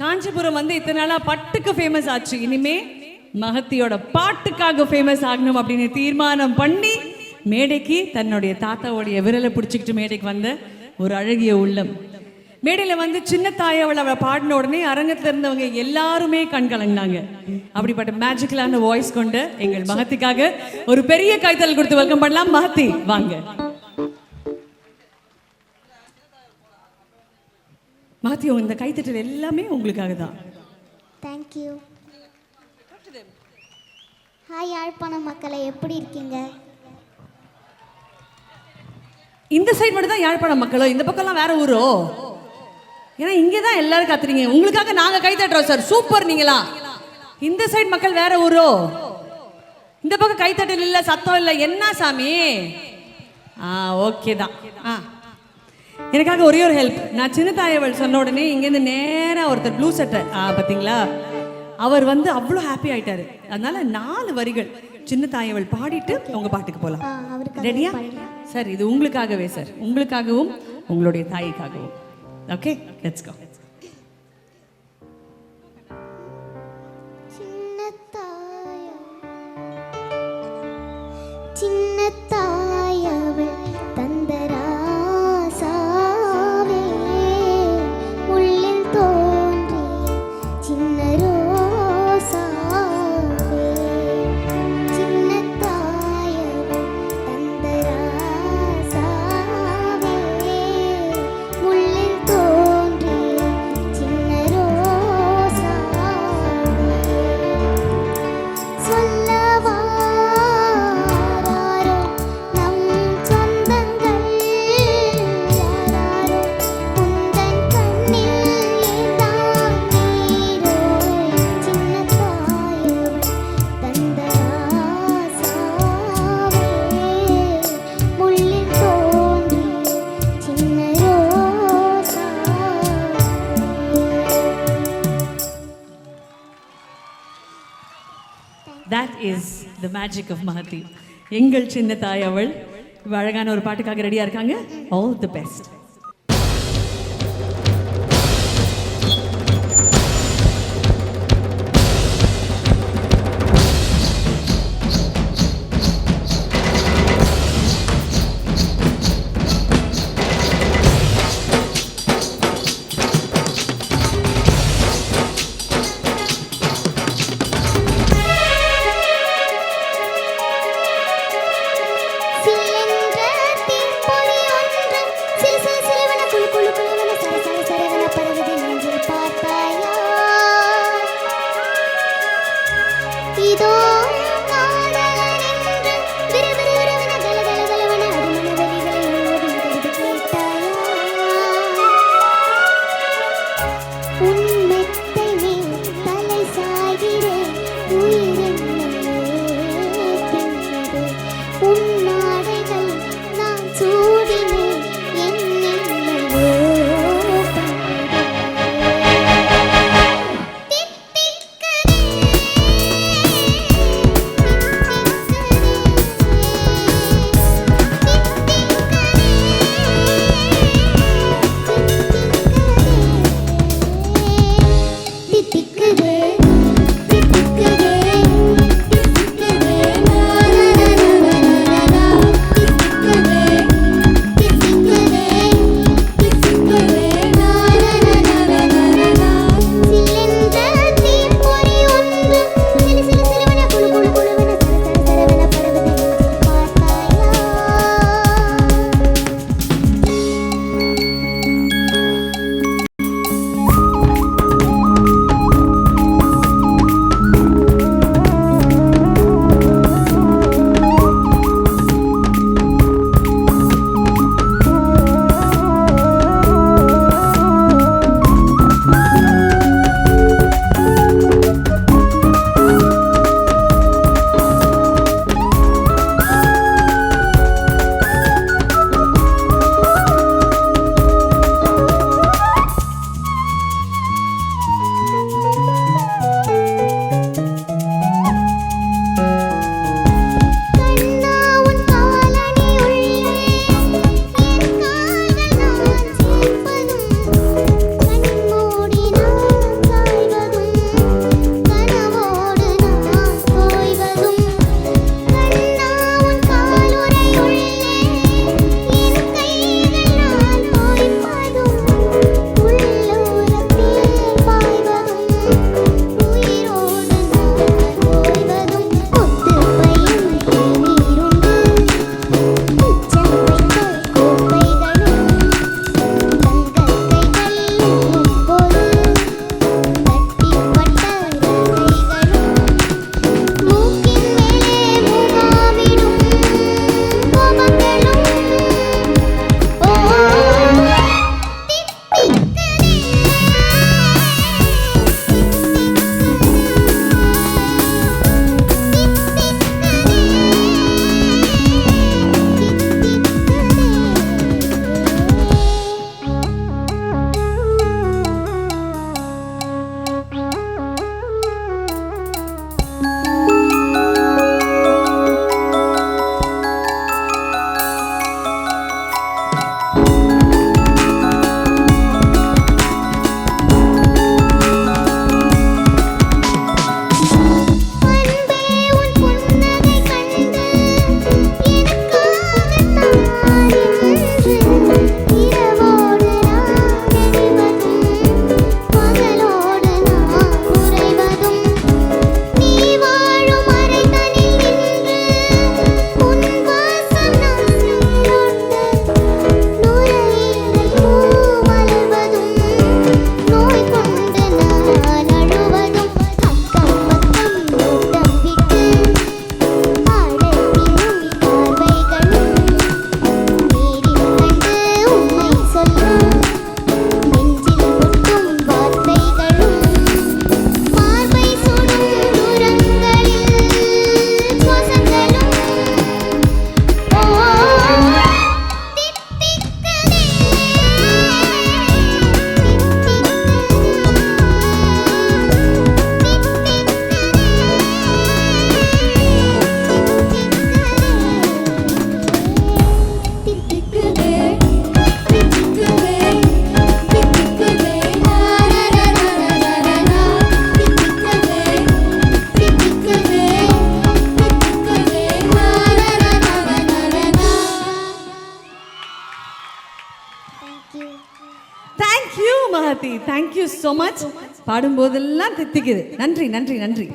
காஞ்சிபுரம் வந்து இத்தனை நாளா பட்டுக்கு ஃபேமஸ் ஆச்சு. இனிமே மகத்தியோட பாட்டுக்காக ஃபேமஸ் ஆகணும் அப்படின்னு தீர்மானம் பண்ணி மேடைக்கு தன்னுடைய தாத்தாவுடைய விரலை பிடிச்சிக்கிட்டு மேடைக்கு வந்த ஒரு அழகிய உள்ளம். மேடையில வந்து சின்ன தாயவள் அவளை பாடின உடனே அரங்கத்தில் இருந்தவங்க எல்லாருமே கண் கலங்கினாங்க. அப்படிப்பட்ட மேஜிக்கலான வாய்ஸ் கொண்டு எங்கள் மகத்திக்காக ஒரு பெரிய கைத்தல் கொடுத்து வெல்கம் பண்ணலாம். மகத்தி வாங்க. மகத்தி இந்த கைத்தட்டல் எல்லாமே உங்களுக்காக தான். தேங்க்யூ ஹாய் யாழ்ப்பாணம் மக்களை எப்படி இருக்கீங்க? இந்த சைடு மட்டும் தான் யாழ்ப்பாணம் மக்களோ? இந்த பக்கம்லாம் வேற ஊரோ? ஏன்னா இங்கே தான் எல்லாரும் கத்துறீங்க. உங்களுக்காக நாங்க கை தட்டுறோம் சார் சூப்பர் நீங்களா? இந்த சைடு மக்கள் வேற ஊரோ? இந்த பக்கம் கைத்தட்டல் இல்ல சத்தம் இல்ல. என்ன சாமி? ஆ ஓகே தான். ஆ. எனக்காக ஒரே ஒரு ஹெல்ப் நான் சின்ன தாயவள் சொன்ன உடனே இங்கேருந்து நேராக ஒருத்தர் ப்ளூ சட்டை ஆ பார்த்தீங்களா அவர் வந்து அவ்வளோ ஹாப்பி ஆயிட்டாரு. அதனால நாலு வரிகள் சின்ன தாயவள் பாடிட்டு உங்க பாட்டுக்கு போகலாம் ரெடியா சார் இது உங்களுக்காகவே சார் உங்களுக்காகவும் உங்களுடைய தாய்க்காகவும். Okay let's go that is the magic of Mahathi எங்கள் சின்ன தாய் அவள். அழகான ஒரு பாட்டுக்காக ரெடியா இருக்காங்க. All the best thank you so much பாடும்போதெல்லாம் தித்திக்குது. நன்றி நன்றி நன்றி.